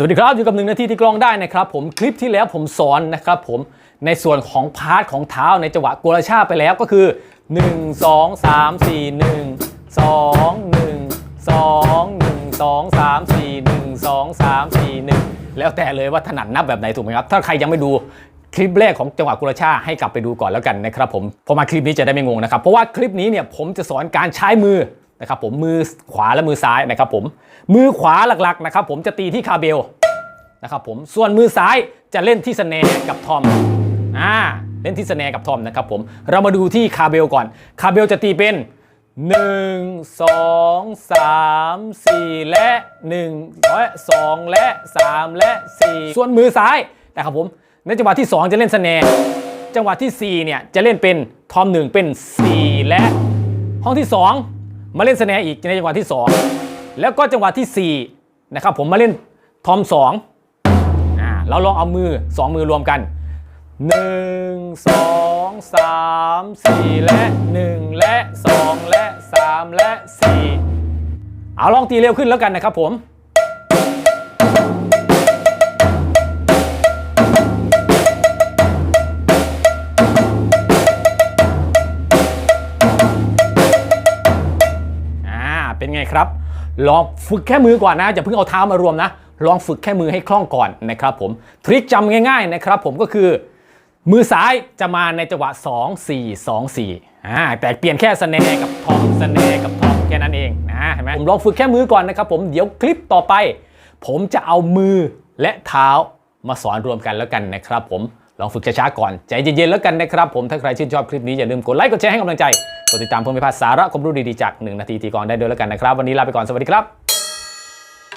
สวัสดีครับอยู่กับหนึ่งนาทีที่กลองได้นะครับผมคลิปที่แล้วผมสอนนะครับผมในส่วนของพาร์ทของเท้าในจังหวะโกลชาไปแล้วก็คือ 1 2 3 4 1 2 1 2 1 2 3 4 1 2 3 4 1 แล้วแต่เลยว่าถนัดนับแบบไหนถูกไหมครับ ถ้าใครยังไม่ดูคลิปแรกของจังหวะกุลชาให้กลับไปดูก่อนแล้วกันนะครับผมพอมาคลิปนี้จะได้ไม่งงนะครับเพราะว่าคลิปนี้เนี่ยผมจะสอนการใช้มือ นะครับผมมือขวาและมือซ้ายนะครับผมมือขวาหลักๆนะครับผมจะตีที่คาเบลนะครับผมส่วนมือซ้ายจะเล่นที่สแนร์กับทอมอ่าเล่นที่สแนร์กับทอมนะครับผมเรามาดูที่คาเบลก่อนคาเบลจะตีเป็น 1 2 3 4 และ1และ2และ 3 และ 4 ส่วนมือซ้ายนะครับผมในจังหวะที่ 2 จะเล่นสแนร์จังหวะที่ 4 เนี่ยจะเล่นเป็นทอม1เป็น 4 และ ห้องที่ 2 มาเล่นสแนร์อีกในจังหวะที่ 2 แล้วก็จังหวะที่4นะครับผมมาเล่นทอม2อ่าเราลองเอามือ 2 มือรวมกัน 1 2 3 4 และ 1 และ 2 และ 3 และ 4 เอาลองตีเร็วขึ้นแล้วกันนะครับผม เป็นไงครับ ลองฝึกแค่มือก่อนนะอย่าเพิ่งเอาเท้ามารวมนะ ลองฝึกแค่มือให้คล่องก่อนนะครับผมทริคจำง่ายๆนะครับผมก็คือ มือซ้ายจะมาในจังหวะ 2 4 2 4อ่าแต่เปลี่ยนแค่สแนร์กับทอมสแนร์กับทอมแค่นั้นเองนะเห็นไหมผมลองฝึกแค่มือก่อนนะครับผมเดี๋ยวคลิปต่อไป ผมจะเอามือและเท้ามาสอนรวมกันแล้วกันนะครับผมลองฝึกช้าๆก่อน ใจเย็นๆแล้วกันนะครับผมถ้าใครชื่นชอบคลิปนี้อย่าลืมกดไลค์กดแชร์ให้กำลังใจ กดติดตามเพื่อไม่พลาดสาระความรู้ดีๆจาก 1 นาทีตีกลองได้ด้วยแล้วกันนะครับ วันนี้ลาไปก่อนสวัสดีครับ